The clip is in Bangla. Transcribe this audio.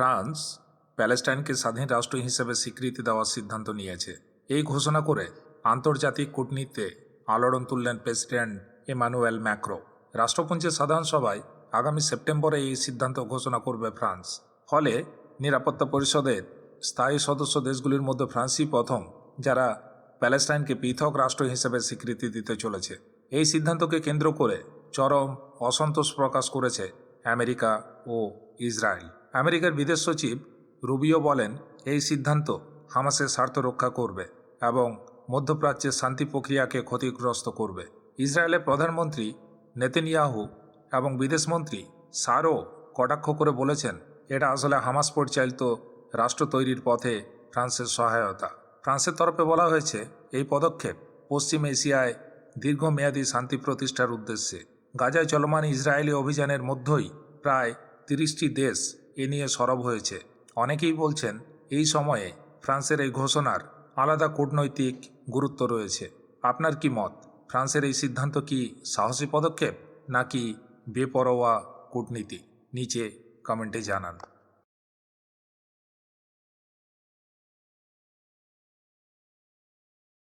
ফ্রান্স প্যালেস্টাইনকে স্বাধীন রাষ্ট্র হিসেবে স্বীকৃতি দেওয়ার সিদ্ধান্ত নিয়েছে। এই ঘোষণা করে আন্তর্জাতিক কূটনীতিতে আলোড়ন তুললেন প্রেসিডেন্ট এমানুয়েল ম্যাক্রো। রাষ্ট্রপুঞ্জের সাধারণ সভায় আগামী সেপ্টেম্বরে এই সিদ্ধান্ত ঘোষণা করবে ফ্রান্স। ফলে নিরাপত্তা পরিষদের স্থায়ী সদস্য দেশগুলির মধ্যে ফ্রান্সই প্রথম, যারা প্যালেস্টাইনকে পৃথক রাষ্ট্র হিসেবে স্বীকৃতি দিতে চলেছে। এই সিদ্ধান্তকে কেন্দ্র করে চরম অসন্তোষ প্রকাশ করেছে আমেরিকা ও ইসরায়েল। আমেরিকার বিদেশ সচিব রুবিও বলেন, এই সিদ্ধান্ত হামাসের স্বার্থ রক্ষা করবে এবং মধ্যপ্রাচ্যের শান্তি প্রক্রিয়াকে ক্ষতিগ্রস্ত করবে। ইসরায়েলের প্রধানমন্ত্রী নেতেনিয়াহু এবং বিদেশমন্ত্রী সারও কটাক্ষ করে বলেছেন, এটা আসলে হামাস পরিচালিত রাষ্ট্র তৈরির পথে ফ্রান্সের সহায়তা। ফ্রান্সের তরফে বলা হয়েছে, এই পদক্ষেপ পশ্চিম এশিয়ায় দীর্ঘমেয়াদী শান্তি প্রতিষ্ঠার উদ্দেশ্যে। গাজায় চলমান ইসরায়েলি অভিযানের মধ্যেই প্রায় তিরিশটি দেশ এ নিয়ে সরব হয়েছে। অনেকেই বলছেন, এই সময়ে ফ্রান্সের এই ঘোষণার আলাদা কূটনৈতিক গুরুত্ব রয়েছে। আপনার কি মত? ফ্রান্সের এই সিদ্ধান্ত কি সাহসী পদক্ষেপ নাকি বেপরোয়া কূটনীতি? নিচে কমেন্টে জানান।